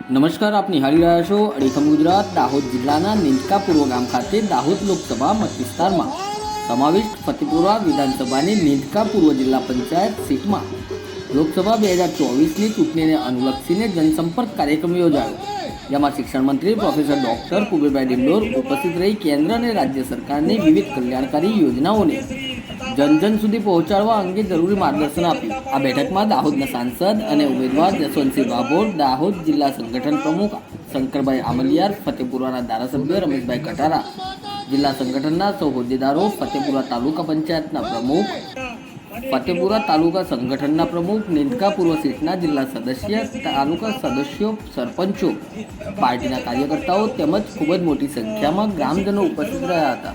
નમસ્કાર, આપ નિહાળી રહ્યા છો અડીખમ ગુજરાત, દાહોદ જિલ્લાના નિંદકા પૂર્વ ગામ ખાતે દાહોદ લોકસભા મત વિસ્તારમાં. સમાવિષ્ટ ફતેપુરા વિધાનસભાની નિંદકા પૂર્વ જિલ્લા પંચાયત સીટમાં. લોકસભા બે હજાર ચોવીસની ચૂંટણીને અનુલક્ષીને જનસંપર્ક કાર્યક્રમ યોજાયો. જેમાં શિક્ષણ મંત્રી પ્રોફેસર ડોક્ટર કુબેરભાઈ ડિંડોર ઉપસ્થિત રહી કેન્દ્ર અને રાજ્ય સરકારની વિવિધ કલ્યાણકારી યોજનાઓને જન જન સુધી પહોંચાડવા અંગે જરૂરી માર્ગદર્શન આપ્યું. આ બેઠકમાં દાહોદના સાંસદ અને ઉમેદવાર જસવંતસિંહ ભાભોર, દાહોદ જિલ્લા સંગઠન પ્રમુખ શંકરભાઈ આમલિયાર, ફતેપુરાના ધારાસભ્ય રમેશભાઈ કટારા, જિલ્લા સંગઠનના સૌ હોદ્દેદારો ફતેપુરા તાલુકા પંચાયતના પ્રમુખ, ફતેપુરા તાલુકા સંગઠનના પ્રમુખ, નિંદકા પૂર્વ સીટના જિલ્લા સદસ્ય, તાલુકા સદસ્યો, સરપંચો, પાર્ટીના કાર્યકર્તાઓ તેમજ ખૂબ જ મોટી સંખ્યામાં ગ્રામજનો ઉપસ્થિત રહ્યા હતા.